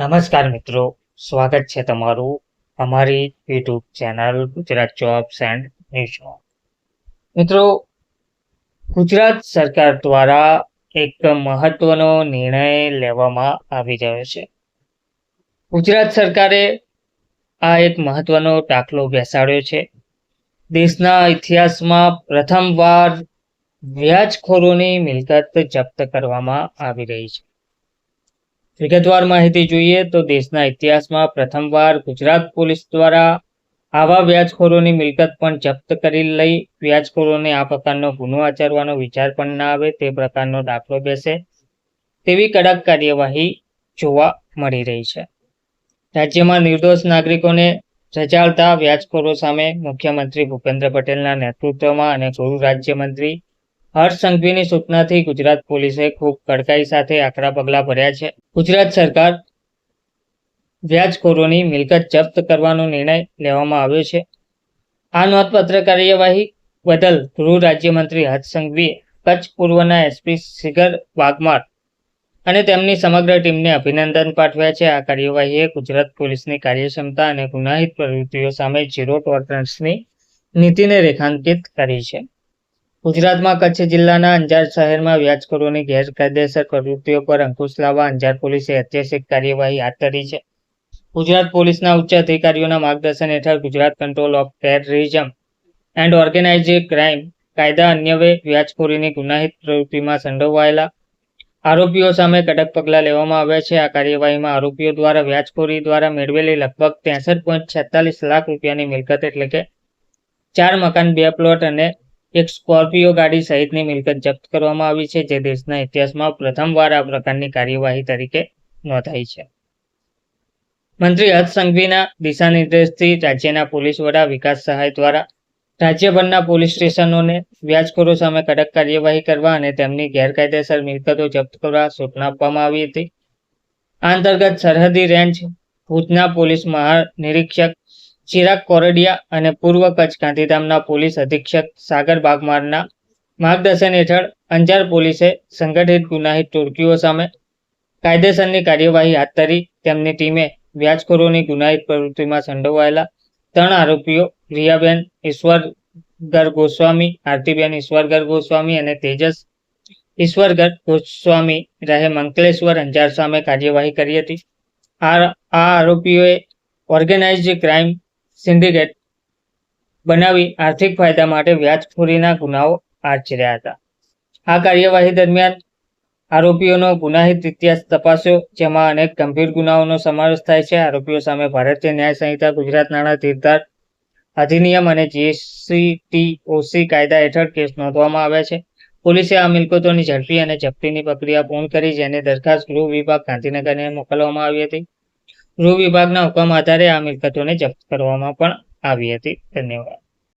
નમસ્કાર મિત્રો, સ્વાગત છે તમારું અમારી YouTube channel Gujarat jobs and ન્યૂઝમાં મિત્રો, ગુજરાત સરકાર દ્વારા એક મહત્વનો નિર્ણય લેવામાં આવી રહ્યો છે. ગુજરાત સરકારે આ એક મહત્વનો દાખલો બેસાડ્યો છે. દેશના ઇતિહાસમાં પ્રથમવાર વ્યાજખોરોની મિલકત જપ્ત કરવામાં આવી રહી છે. વિગતવાર માહિતી જોઈએ તો દેશના ઇતિહાસમાં પ્રથમવાર ગુજરાત પોલીસ દ્વારા આવા વ્યાજખોરોની મિલકત પણ જપ્ત કરી લઈ વ્યાજખોરોને આ પ્રકારનો ગુનો આચરવાનો વિચાર પણ ના આવે, તે પ્રકારનો દાખલો બેસે, તેવી કડક કાર્યવાહી જોવા મળી રહી છે. રાજ્યમાં નિર્દોષ નાગરિકોને રજાળતા વ્યાજખોરો સામે મુખ્યમંત્રી ભૂપેન્દ્ર પટેલના નેતૃત્વમાં અને ગૃહ રાજ્યમંત્રી હર્ષ સંઘવીની સૂચનાથી ગુજરાત પોલીસે ખૂબ કડકાઈ સાથે આકરા પગલાં ભર્યા છે. ગુજરાત સરકાર વ્યાજખોરોની મિલકત જપ્ત કરવાનો નિર્ણય લેવામાં આવ્યો છે. આ નોંધપત્ર કાર્યવાહી બદલ ગૃહ રાજ્યમંત્રી હર્ષ સંઘવીએ કચ્છ પૂર્વના એસપી શિખર વાઘમાર અને તેમની સમગ્ર ટીમને અભિનંદન પાઠવ્યા છે. આ કાર્યવાહીએ ગુજરાત પોલીસની કાર્યક્ષમતા અને ગુનાહિત પ્રવૃત્તિઓ સામે ઝીરો ટોલરન્સની નીતિને રેખાંકિત કરી છે. ગુજરાતમાં કચ્છ જિલ્લાના અંજાર શહેરમાં વ્યાજખોરોની ગેરકાયદેસર પ્રવૃત્તિઓ પર અંકુશ લાવવા અંજાર પોલીસે ઐતિહાસિક કાર્યવાહી હાથ ધરી છે. ગુજરાત પોલીસના ઉચ્ચ અધિકારીઓના માર્ગદર્શન હેઠળ Gujarat control of terrorism and organise crime કાયદા અન્યવે વ્યાજખોરીની ગુનાહિત પ્રવૃત્તિમાં સંડોવાયેલા આરોપીઓ સામે કડક પગલાં લેવામાં આવ્યા છે. આ કાર્યવાહીમાં આરોપીઓ દ્વારા વ્યાજખોરી દ્વારા મેળવેલી લગભગ ત્રેસઠ પોઈન્ટ છેતાલીસ લાખ રૂપિયાની મિલકત એટલે કે ચાર મકાન, બે પ્લોટ અને એક સ્કોર્પિયો ગાડી સહિતની મિલકત જપ્ત કરવામાં આવી છે, જે દેશના ઇતિહાસમાં પ્રથમવાર આ પ્રકારની કાર્યવાહી તરીકે નોંધાઈ છે. મંત્રી હર્ષ સંઘવીના દિશાનિર્દેશથી રાજ્યના પોલીસ વડા વિકાસ સહાય દ્વારા રાજ્યભરના પોલીસ સ્ટેશનોને વ્યાજખોરો સામે કડક કાર્યવાહી કરવા અને તેમની ગેરકાયદેસર મિલકતો જપ્ત કરવા સૂચના આપવામાં આવી હતી. આ અંતર્ગત સરહદી રેન્જ ભુજના પોલીસ મહાનિરીક્ષક ચિરાગ કોરડિયા અને પૂર્વ કચ્છ ગાંધીધામના પોલીસ અધિક્ષક સાગર બાગમારના માર્ગદર્શન હેઠળ અંજાર પોલીસે સંગઠિત ગુનાહિત ટોળકીઓ સામે કાયદેસરની કાર્યવાહી હાથ ધરી તેમની ટીમે વ્યાજખોરોની ગુનાહિત પ્રવૃત્તિમાં સંડોવાયેલા ત્રણ આરોપીઓ રિયાબેન ઈશ્વરગર ગોસ્વામી, આરતીબેન ઈશ્વરગર ગોસ્વામી અને તેજસ ઈશ્વરગર ગોસ્વામી રહે મંકલેશ્વર અંજાર સામે કાર્યવાહી કરી હતી. આ આરોપીઓએ ઓર્ગેનાઇઝડ ક્રાઇમ સિન્ડિકેટ બનાવી આર્થિક ફાયદા માટે વ્યાજખોરીના ગુનાઓ આચર્યા હતા. આ કાર્યવાહી દરમિયાન આરોપીઓનો ગુનાહિત ઇતિહાસ તપાસ્યો, જેમાં અનેક ગંભીર ગુનાઓનો સમાવેશ થાય છે. આરોપીઓ સામે ભારતીય ન્યાય સંહિતા, ગુજરાત નાણાં ધીરધાર અધિનિયમ અને જીએસસીટીઓસી કાયદા હેઠળ કેસ નોંધવામાં આવ્યા છે. પોલીસે આ મિલકતોની ઝડપી અને જપ્તીની પ્રક્રિયા પૂર્ણ કરી, જેની દરખાસ્ત ગૃહ વિભાગ ગાંધીનગરને મોકલવામાં આવી હતી. ગૃહ વિભાગના હુકમ આધારે આ મિલકતોને જપ્ત કરવામાં પણ આવી હતી. ધન્યવાદ.